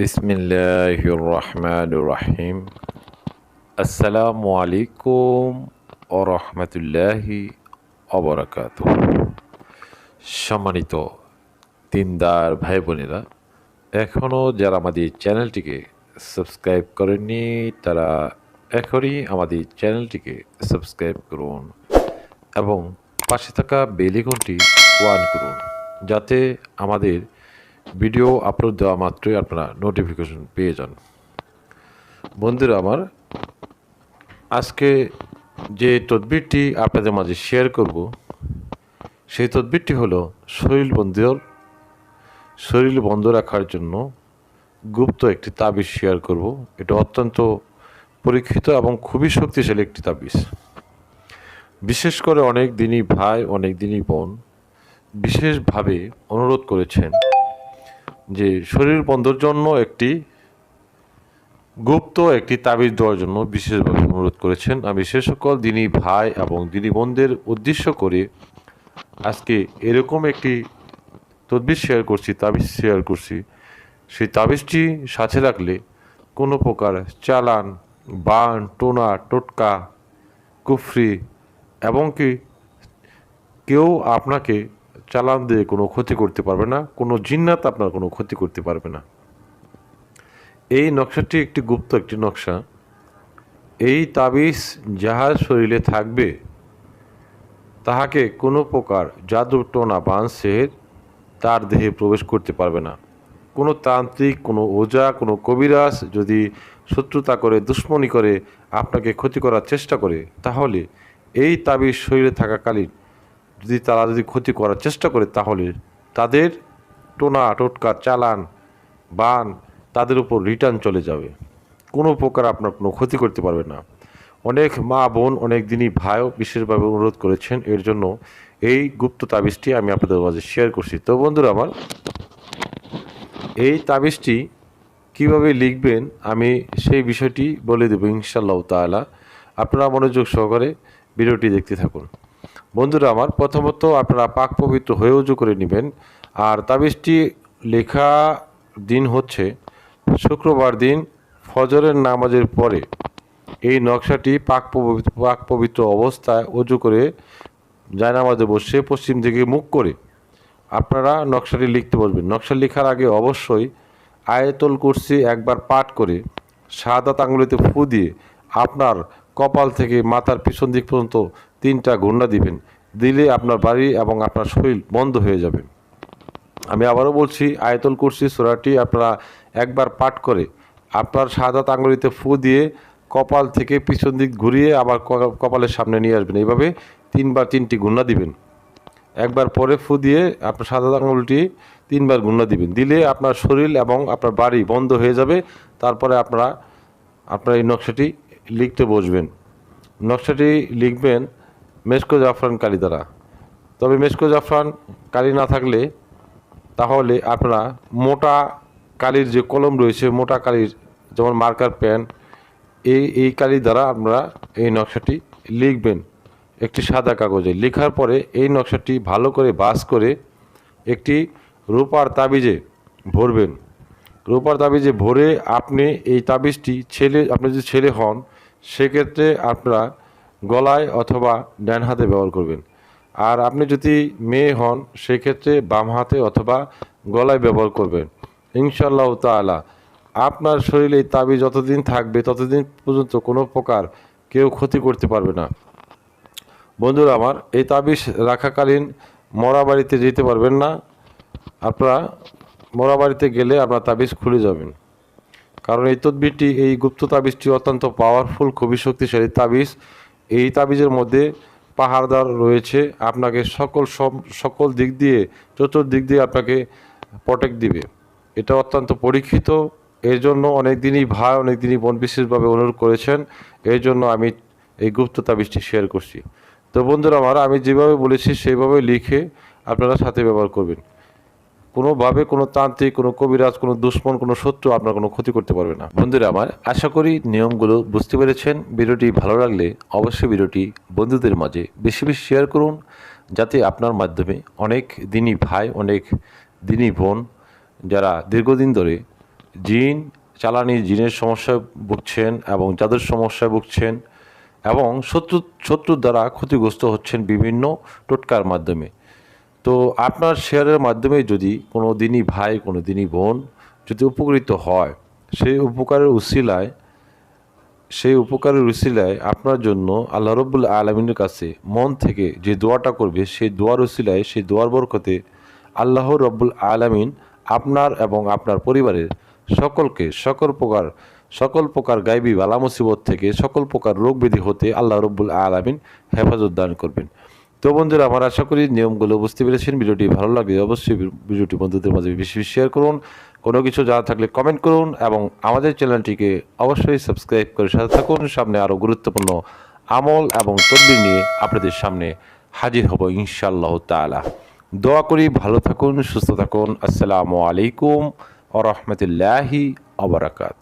বিসমিল্লাহির রহমানির রহিম আসসালামু আলাইকুম ও রহমতুল্লাহি অবরাকাত সম্মানিত তিনদার ভাই বোনেরা এখনও যারা আমাদের চ্যানেলটিকে সাবস্ক্রাইব করেননি, তারা এখনই আমাদের চ্যানেলটিকে সাবস্ক্রাইব করুন এবং পাশে থাকা বেলিকনটি ওয়ান করুন, যাতে আমাদের ভিডিও আপলোড দেওয়া মাত্রই আপনারা নোটিফিকেশন পেয়ে যান। বন্ধুরা আমার, আজকে যে তদবিরটি আপনাদের মাঝে শেয়ার করব, সেই তদবিরটি হলো শরীর বন্ধুর শরীর বন্ধ রাখার জন্য গুপ্ত একটি তাবিজ শেয়ার করব। এটা অত্যন্ত পরীক্ষিত এবং খুবই শক্তিশালী একটি তাবিজ। বিশেষ করে অনেক দিনই ভাই, অনেক দিনই বোন বিশেষভাবে অনুরোধ করেছেন যে শরীর বন্ধর জন্য একটি গুপ্ত একটি তাবিজ দেওয়ার জন্য বিশেষভাবে অনুরোধ করেছেন। আমি সে সকল দিনী ভাই এবং দিনী বোনদের উদ্দেশ্য করে আজকে এরকম একটি তদবির শেয়ার করছি, তাবিজ শেয়ার করছি। সেই তাবিজটি সাথে রাখলে কোনো প্রকার চালান, বান, টোনা, টোটকা, কুফরি, এবং কি কেউ আপনাকে চালান দিয়ে কোনো ক্ষতি করতে পারবে না, কোনো জিন্নাত আপনার কোনো ক্ষতি করতে পারবে না। এই নকশাটি একটি গুপ্ত একটি নকশা। এই তাবিজ যাহার শরীরে থাকবে, তাহাকে কোনো প্রকার জাদু টোনা বাঁশের তার দেহে প্রবেশ করতে পারবে না। কোনো তান্ত্রিক, কোনো ওজা, কোনো কবিরাজ যদি শত্রুতা করে, দুশ্মনী করে আপনাকে ক্ষতি করার চেষ্টা করে, তাহলে এই তাবিজ শরীরে থাকাকালীন যদি তারা যদি ক্ষতি করার চেষ্টা করে তাহলে তাদের টোনা, টোটকা, চালান, বান তাদের উপর রিটার্ন চলে যাবে। কোনো প্রকার আপনার কোনো ক্ষতি করতে পারবে না। অনেক মা বোন অনেক দিনই ভাইও বিশেষভাবে অনুরোধ করেছেন, এর জন্য এই গুপ্ত তাবিজটি আমি আপনাদের মাঝে শেয়ার করছি। তো বন্ধুরা আমার, এই তাবিজটি কীভাবে লিখবেন আমি সেই বিষয়টি বলে দেবো ইনশাল্লাহ তাআলা। আপনারা মনোযোগ সহকারে ভিডিওটি দেখতে থাকুন। বন্ধুরা আমার, প্রথমত আপনারা পাক পবিত্র হয়ে উজু করে নেবেন। আর তাবিজটি লেখা দিন হচ্ছে শুক্রবার দিন ফজরের নামাজের পরে। এই নকশাটি পাক পাক পবিত্র অবস্থায় উজু করে জায়নামাজে বসে পশ্চিম দিকে মুখ করে আপনারা নকশাটি লিখতে বসবেন। নকশা লেখার আগে অবশ্যই আয়তল কুরসি একবার পাঠ করে সাদা আঙুলিতে ফু দিয়ে আপনার কপাল থেকে মাথার পিছন দিক পর্যন্ত তিনটা ঘূর্ণা দিবেন, দিলে আপনার বাড়ি এবং আপনার শরীর বন্ধ হয়ে যাবে। আমি আবারও বলছি, আয়তল কুরসি সোরাটি আপনারা একবার পাঠ করে আপনার সাদাত আঙুলিতে ফু দিয়ে কপাল থেকে পিছন দিক ঘুরিয়ে আবার কপালের সামনে নিয়ে আসবেন। এইভাবে তিনবার তিনটি ঘূর্ণা দিবেন। একবার পরে ফু দিয়ে আপনার সাদা আঙুলটি তিনবার গুণা দিবেন। দিলে আপনার শরীর এবং আপনার বাড়ি বন্ধ হয়ে যাবে। তারপরে আপনারা, আপনার এই নকশাটি লিখতে বসবেন। নকশাটি লিখবেন মেসকো জাফরান কালি দ্বারা। তবে মেসকো জাফরান কালি না থাকলে তাহলে আপনারা মোটা কালির যে কলম রয়েছে, মোটা কালির যেমন মার্কার পেন, এই এই কালি দ্বারা আপনারা এই নকশাটি লিখবেন একটি সাদা কাগজে। লেখার পরে এই নকশাটি ভালো করে বাস করে একটি রূপার তাবিজে ভরবেন। রূপার তাবিজে ভরে আপনি এই তাবিজটি ছেলে, আপনি যদি ছেলে হন, সেক্ষেত্রে আপনারা গলায় অথবা ডান হাতে ব্যবহার করবেন। আর আপনি যদি মেয়ে হন, সেক্ষেত্রে বাম হাতে অথবা গলায় ব্যবহার করবেন। ইনশাল্লাহ তাআলা, আপনার শরীরে তাবিজ যতদিন থাকবে, ততদিন পর্যন্ত কোনো প্রকার কেউ ক্ষতি করতে পারবে না। বন্ধুরা আমার, এই তাবিজ রাখাকালীন মরা বাড়িতে যেতে পারবেন না। আপনারা মরা বাড়িতে গেলে আপনার তাবিজ খুলে যাবেন। কারণ এই তদবিরটি, এই গুপ্ত তাবিজটি অত্যন্ত পাওয়ারফুল খুবই শক্তিশালী তাবিজ। এই তাবিজের মধ্যে পাহাড়দার রয়েছে। আপনাকে সকল সব, সকল দিক দিয়ে, চতুর্দিক দিয়ে আপনাকে প্রটেক্ট দিবে। এটা অত্যন্ত পরীক্ষিত। এর জন্য অনেক দিনই ভাই অনেক দিনই বোন বিশেষভাবে অনুরোধ করেছেন। এর জন্য আমি এই গুপ্ত তাবিজটি শেয়ার করছি। তো বন্ধুরা, আমার, আমি যেভাবে বলেছি, সেইভাবে লিখে আপনারা সাথে ব্যবহার করবেন। কোনোভাবে কোনো তান্ত্রিক, কোনো কবিরাজ, কোনো দুশ্মন, কোনো শত্রু আপনার কোনো ক্ষতি করতে পারবে না। বন্ধুরা আমার, আশা করি নিয়মগুলো বুঝতে পেরেছেন। ভিডিওটি ভালো লাগলে অবশ্যই ভিডিওটি বন্ধুদের মাঝে বেশি বেশি শেয়ার করুন, যাতে আপনার মাধ্যমে অনেক দিনই ভাই, অনেক দিনই বোন যারা দীর্ঘদিন ধরে জিন, চালানি, জিনের সমস্যায় ভুগছেন এবং যাদের সমস্যায় ভুগছেন এবং শত্রু, শত্রুর দ্বারা ক্ষতিগ্রস্ত হচ্ছেন বিভিন্ন টোটকার মাধ্যমে। তো আপনার শেয়ারের মাধ্যমে যদি কোনো দিনই ভাই, কোনো দিনই বোন যদি উপকৃত হয়, সেই উপকারের উসিলায়, সেই উপকারের উসিলায় আপনার জন্য আল্লাহ রব্বুল আলমিনের কাছে মন থেকে যে দোয়াটা করবে, সেই দোয়ার উসিলায়, সেই দোয়ার বরকতে আল্লাহ রব্বুল আলমিন আপনার এবং আপনার পরিবারের সকলকে সকল প্রকার সকল প্রকার গাইবী বালা মুসিবত থেকে সকল প্রকার রোগ ব্যাধি হতে আল্লাহ রব্বুল আলমিন হেফাজত দান করবেন। তো বন্ধুরা, আমার আশা করি নিয়মগুলো বুঝতে পেরেছেন। ভিডিওটি ভালো লাগলে অবশ্যই ভিডিওটি বন্ধুদের মাঝে বেশি বেশি শেয়ার করুন। কোনো কিছু জানা থাকলে কমেন্ট করুন এবং আমাদের চ্যানেলটিকে অবশ্যই সাবস্ক্রাইব করে সাথে থাকুন। সামনে আরও গুরুত্বপূর্ণ আমল এবং তদবির নিয়ে আপনাদের সামনে হাজির হব ইনশাআল্লাহ তাআলা। দোয়া করি ভালো থাকুন, সুস্থ থাকুন। আসসালামু আলাইকুম ও রহমতুল্লাহি আবরাকাত